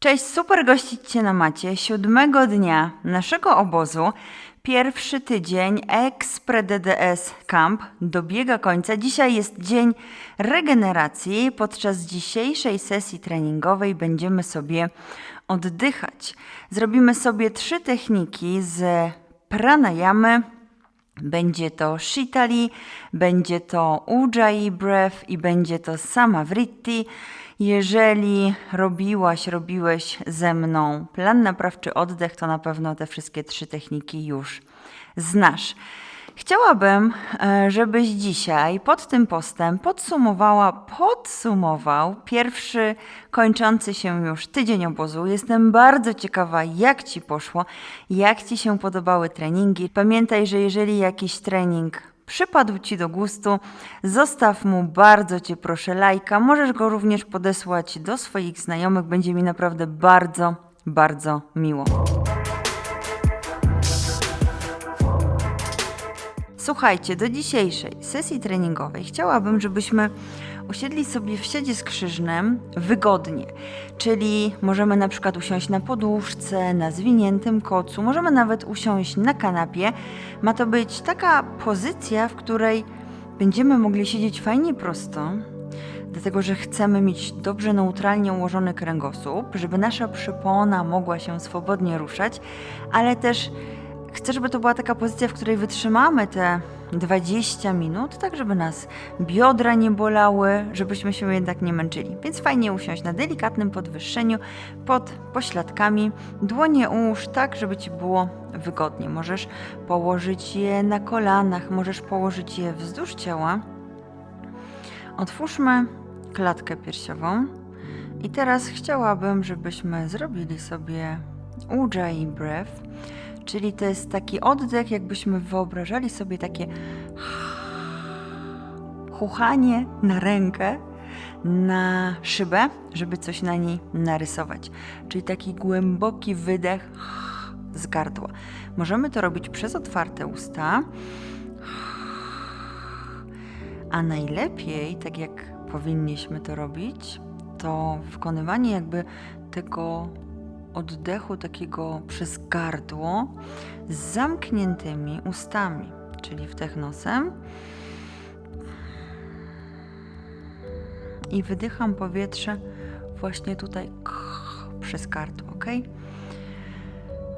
Cześć, super gościć Cię na macie. Siódmego dnia naszego obozu, pierwszy tydzień Ex-Pre-DDS Camp dobiega końca. Dzisiaj jest dzień regeneracji. Podczas dzisiejszej sesji treningowej będziemy sobie oddychać. Zrobimy sobie trzy techniki z pranayamy. Będzie to Shitali, będzie to Ujjayi Breath i będzie to Samavritti. Jeżeli robiłaś, robiłeś ze mną plan naprawczy oddech, to na pewno te wszystkie trzy techniki już znasz. Chciałabym, e, żebyś dzisiaj pod tym postem podsumowała, podsumował pierwszy kończący się już tydzień obozu. Jestem bardzo ciekawa, jak Ci poszło, jak Ci się podobały treningi. Pamiętaj, że jeżeli jakiś trening przypadł Ci do gustu, zostaw mu bardzo Cię proszę lajka. Możesz go również podesłać do swoich znajomych. Będzie mi naprawdę bardzo, bardzo miło. Słuchajcie, do dzisiejszej sesji treningowej chciałabym, żebyśmy usiedli sobie w siedzie skrzyżnym wygodnie. Czyli możemy na przykład usiąść na poduszce, na zwiniętym kocu, możemy nawet usiąść na kanapie. Ma to być taka pozycja, w której będziemy mogli siedzieć fajnie prosto, dlatego że chcemy mieć dobrze neutralnie ułożony kręgosłup, żeby nasza przypona mogła się swobodnie ruszać, ale też chcę, żeby to była taka pozycja, w której wytrzymamy te 20 minut, tak żeby nas biodra nie bolały, żebyśmy się jednak nie męczyli. Więc fajnie usiąść na delikatnym podwyższeniu pod pośladkami. Dłonie ułóż tak, żeby ci było wygodnie. Możesz położyć je na kolanach, możesz położyć je wzdłuż ciała. Otwórzmy klatkę piersiową. I teraz chciałabym, żebyśmy zrobili sobie Ujjayi Breath, czyli to jest taki oddech, jakbyśmy wyobrażali sobie takie chuchanie na rękę, na szybę, żeby coś na niej narysować. Czyli taki głęboki wydech z gardła. Możemy to robić przez otwarte usta, a najlepiej, tak jak powinniśmy to robić, to wykonywanie jakby tego oddechu takiego przez gardło z zamkniętymi ustami, czyli wdech nosem i wydycham powietrze właśnie tutaj przez gardło, ok?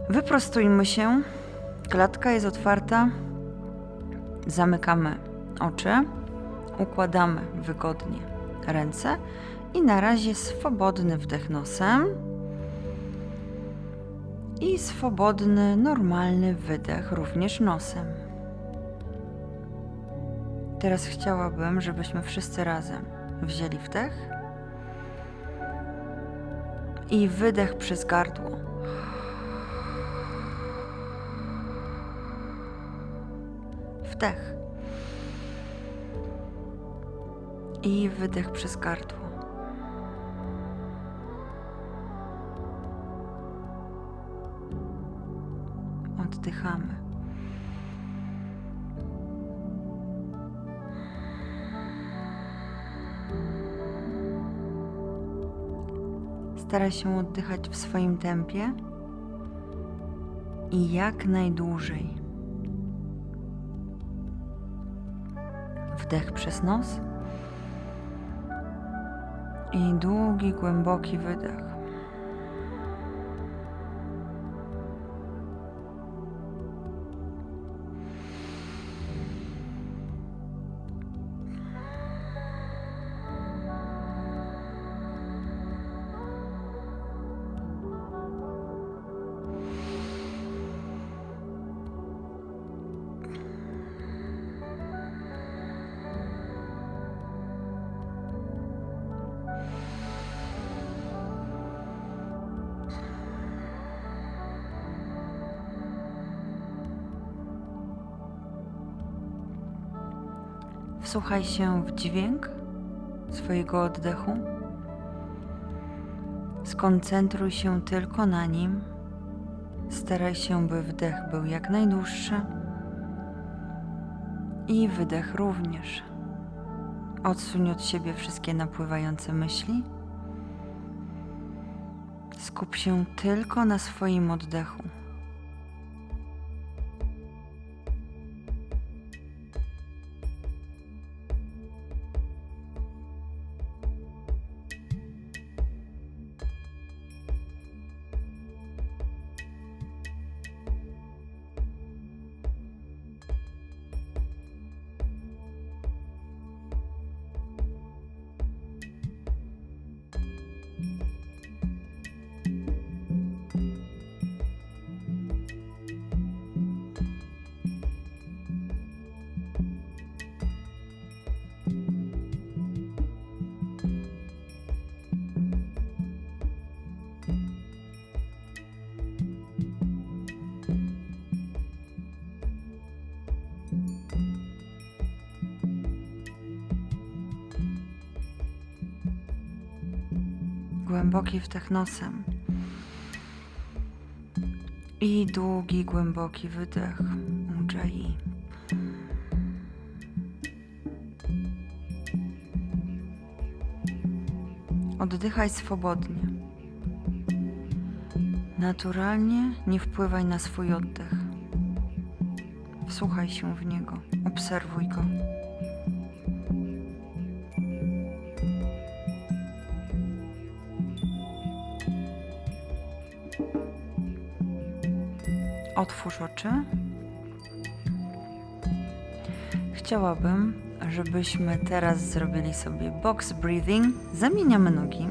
Wyprostujmy się, klatka jest otwarta, zamykamy oczy, układamy wygodnie ręce. I na razie swobodny wdech nosem i swobodny, normalny wydech również nosem. Teraz chciałabym, żebyśmy wszyscy razem wzięli wdech i wydech przez gardło. Wdech i wydech przez gardło. Oddychamy. Staraj się oddychać w swoim tempie i jak najdłużej. Wdech przez nos i długi, głęboki wydech. Wsłuchaj się w dźwięk swojego oddechu. Skoncentruj się tylko na nim. Staraj się, by wdech był jak najdłuższy i wydech również. Odsuń od siebie wszystkie napływające myśli. Skup się tylko na swoim oddechu. Głęboki wdech nosem. I długi, głęboki wydech. Ujjayi. Oddychaj swobodnie. Naturalnie nie wpływaj na swój oddech. Wsłuchaj się w niego, obserwuj go. Otwórz oczy. Chciałabym, żebyśmy teraz zrobili sobie box breathing. Zamieniamy nogi.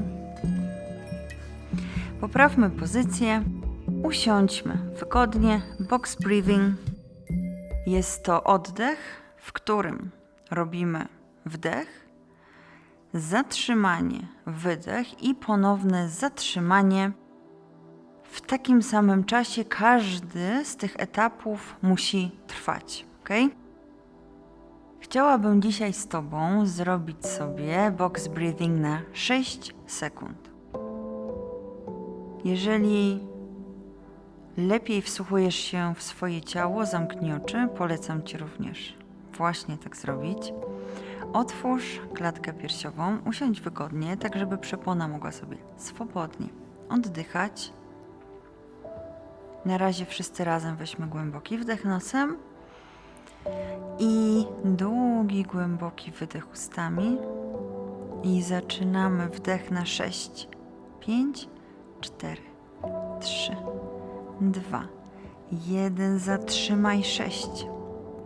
Poprawmy pozycję. Usiądźmy wygodnie. Box breathing jest to oddech, w którym robimy wdech, zatrzymanie, wydech i ponowne zatrzymanie. W takim samym czasie każdy z tych etapów musi trwać, ok? Chciałabym dzisiaj z Tobą zrobić sobie box breathing na 6 sekund. Jeżeli lepiej wsłuchujesz się w swoje ciało, zamknij oczy, polecam Ci również właśnie tak zrobić. Otwórz klatkę piersiową, usiądź wygodnie, tak żeby przepona mogła sobie swobodnie oddychać. Na razie wszyscy razem weźmy głęboki wdech nosem i długi, głęboki wydech ustami. I zaczynamy wdech na 6, 5, 4, 3, 2, 1. Zatrzymaj 6,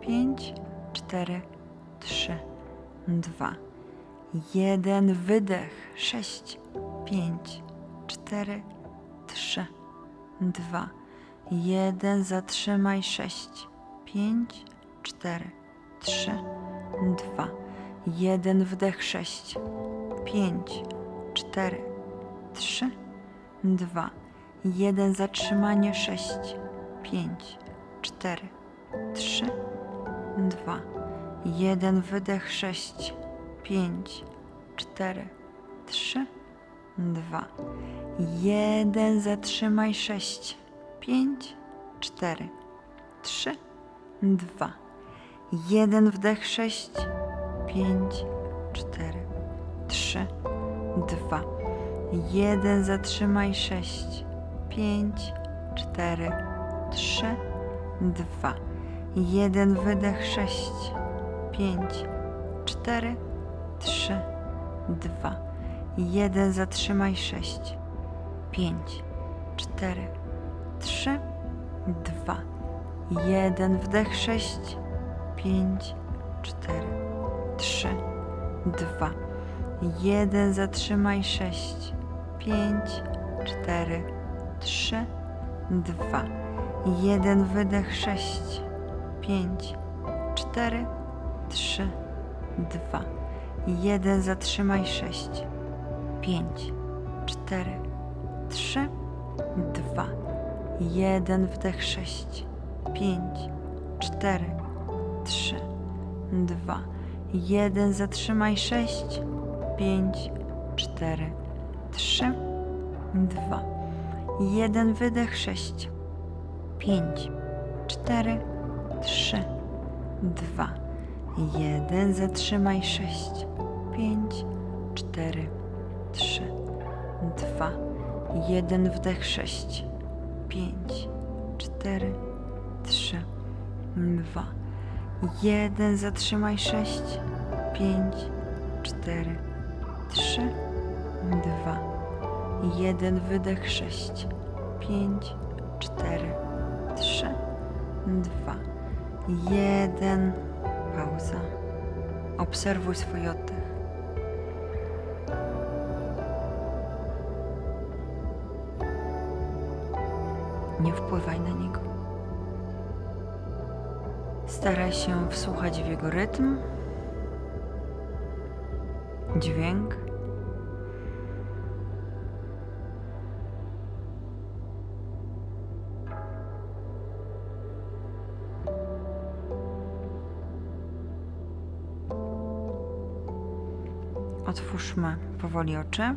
5, 4, 3, 2, 1. Wydech 6, 5, 4, 3, 2, 1. Zatrzymaj 6, 5, 4, 3, 2, 1. Wdech 6, 5, 4, 3, 2, 1. Zatrzymanie 6, 5, 4, 3, 2, 1. Wydech 6, 5, 4, 3, 2, 1. Zatrzymaj 6, 5, 4, 3, 2, 1. Wdech 6, 5, 4, 3, 2, 1. Zatrzymaj 6, 5, 4, 3, 2, 1. Wydech 6, 5, 4, 3, 2, 1. Zatrzymaj 6, 5, 4, 3, 2, 1. Wdech 6, 5, 4, 3, 2, 1. Zatrzymaj 6, 5, 4, 3, 2, 1. Wydech 6, 5, 4, 3, 2, 1. Zatrzymaj 6, 5, 4, 3, 2, 1. Wdech 6, 5, 4, 3, 2, 1. Zatrzymaj 6, 5, 4, 3, 2, 1. Wydech 6, 5, 4, 3, 2, 1. Zatrzymaj 6, 5, 4, 3, 2, Jeden wdech, sześć, pięć, cztery, trzy, dwa, jeden. Zatrzymaj, sześć, pięć, cztery, trzy, dwa, jeden. Wydech, sześć, pięć, cztery, trzy, dwa, jeden. Pauza. Obserwuj swój oddech. Nie wpływaj na niego. Staraj się wsłuchać w jego rytm, dźwięk. Otwórzmy powoli oczy.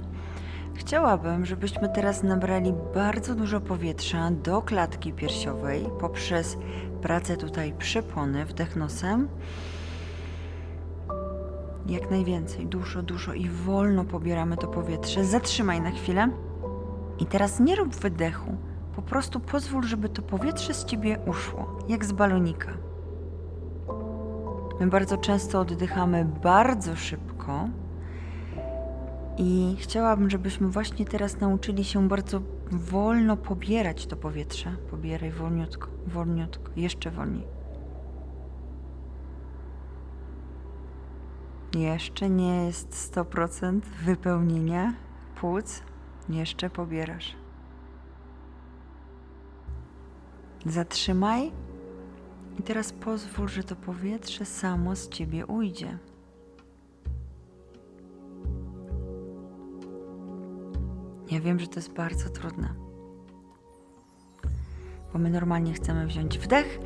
Chciałabym, żebyśmy teraz nabrali bardzo dużo powietrza do klatki piersiowej poprzez pracę tutaj przepony, wdech nosem. Jak najwięcej, dużo, dużo i wolno pobieramy to powietrze. Zatrzymaj na chwilę. I teraz nie rób wydechu. Po prostu pozwól, żeby to powietrze z ciebie uszło, jak z balonika. My bardzo często oddychamy bardzo szybko, i chciałabym, żebyśmy właśnie teraz nauczyli się bardzo wolno pobierać to powietrze. Pobieraj wolniutko, wolniutko, jeszcze wolniej. Jeszcze nie jest 100% wypełnienia płuc. Jeszcze pobierasz. Zatrzymaj i teraz pozwól, że to powietrze samo z ciebie ujdzie. Ja wiem, że to jest bardzo trudne. Bo my normalnie chcemy wziąć wdech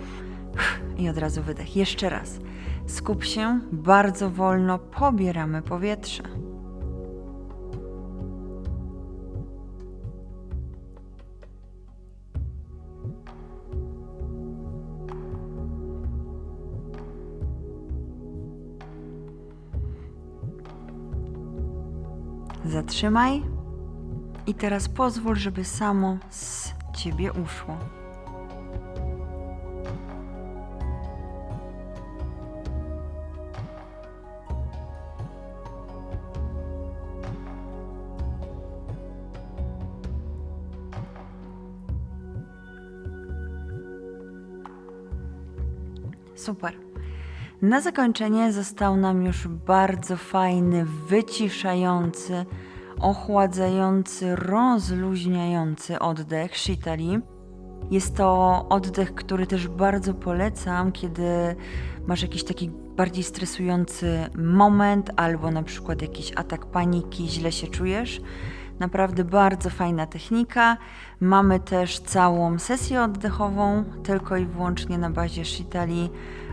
i od razu wydech. Jeszcze raz. Skup się, bardzo wolno pobieramy powietrze. Zatrzymaj. I teraz pozwól, żeby samo z ciebie uszło. Super. Na zakończenie został nam już bardzo fajny, wyciszający, ochładzający, rozluźniający oddech Shitali. Jest to oddech, który też bardzo polecam, kiedy masz jakiś taki bardziej stresujący moment, albo na przykład jakiś atak paniki, źle się czujesz. Naprawdę bardzo fajna technika. Mamy też całą sesję oddechową, tylko i wyłącznie na bazie Shitali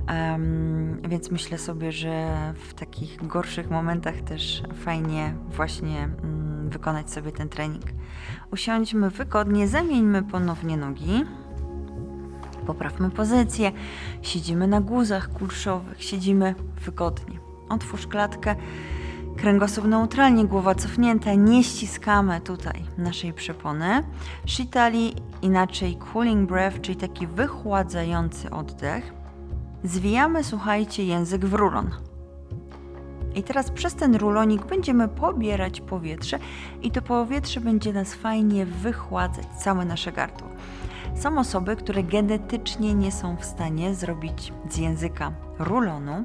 Um, więc myślę sobie, że w takich gorszych momentach też fajnie właśnie um, wykonać sobie ten trening. Usiądźmy wygodnie, zamieńmy ponownie nogi. Poprawmy pozycję. Siedzimy na guzach kulszowych, siedzimy wygodnie. Otwórz klatkę. Kręgosłup neutralnie, głowa cofnięta, nie ściskamy tutaj naszej przepony. Shitali, inaczej cooling breath, czyli taki wychładzający oddech. Zwijamy, słuchajcie, język w rulon. I teraz przez ten rulonik będziemy pobierać powietrze i to powietrze będzie nas fajnie wychładzać, całe nasze gardło. Są osoby, które genetycznie nie są w stanie zrobić z języka rulonu,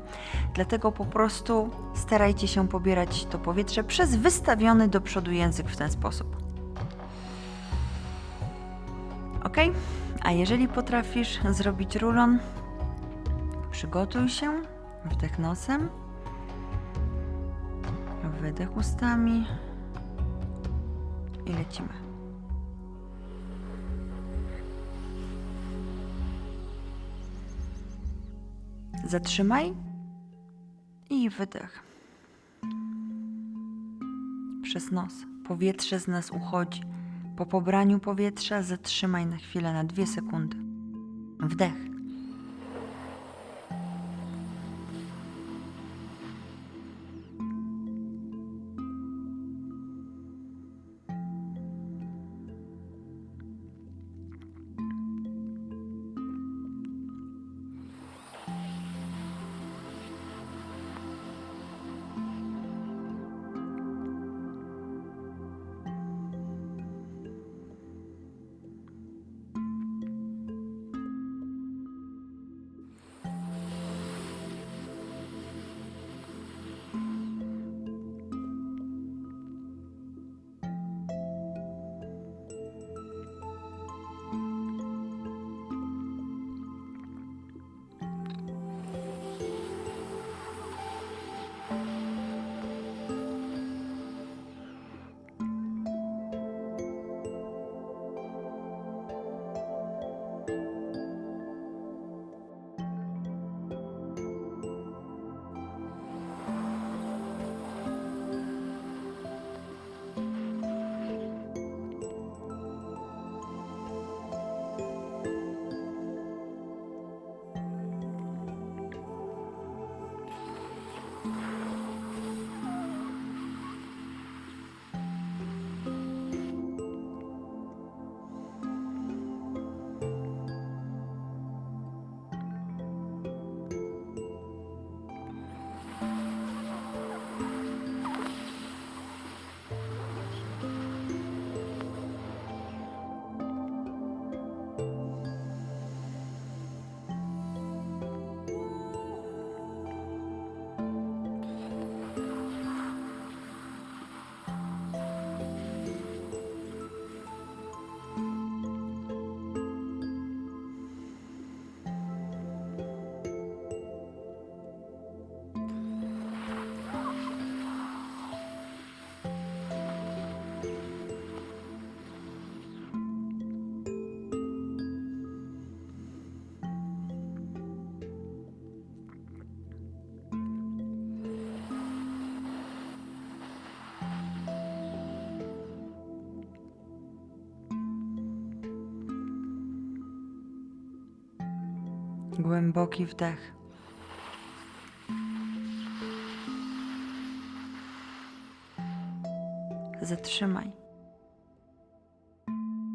dlatego po prostu starajcie się pobierać to powietrze przez wystawiony do przodu język w ten sposób. Ok? A jeżeli potrafisz zrobić rulon, Przygotuj się, wdech nosem, wydech ustami i lecimy. Zatrzymaj i wydech. Przez nos. Powietrze z nas uchodzi. Po pobraniu powietrza zatrzymaj na chwilę, na dwie sekundy. Wdech. Głęboki wdech. Zatrzymaj.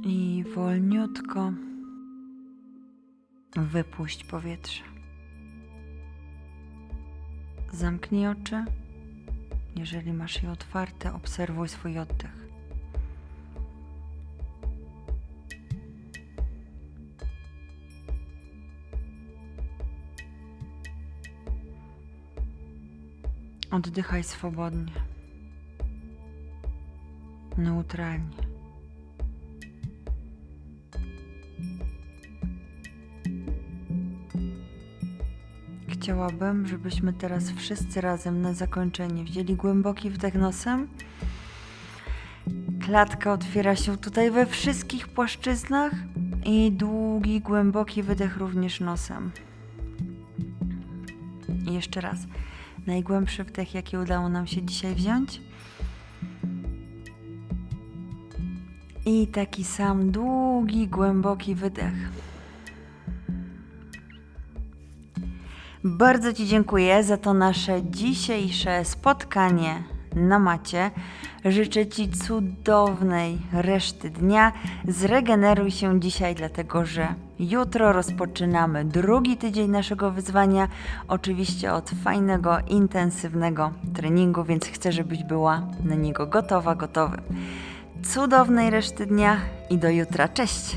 I wolniutko wypuść powietrze. Zamknij oczy. Jeżeli masz je otwarte, obserwuj swój oddech. Oddychaj swobodnie, neutralnie. Chciałabym, żebyśmy teraz wszyscy razem na zakończenie wzięli głęboki wdech nosem. Klatka otwiera się tutaj we wszystkich płaszczyznach i długi, głęboki wydech również nosem. I jeszcze raz. Najgłębszy wdech, jaki udało nam się dzisiaj wziąć. I taki sam długi, głęboki wydech. Bardzo Ci dziękuję za to nasze dzisiejsze spotkanie na macie. Życzę Ci cudownej reszty dnia. Zregeneruj się dzisiaj, dlatego że jutro rozpoczynamy drugi tydzień naszego wyzwania. Oczywiście od fajnego, intensywnego treningu, więc chcę, żebyś była na niego gotowa, gotowy. Cudownej reszty dnia i do jutra. Cześć!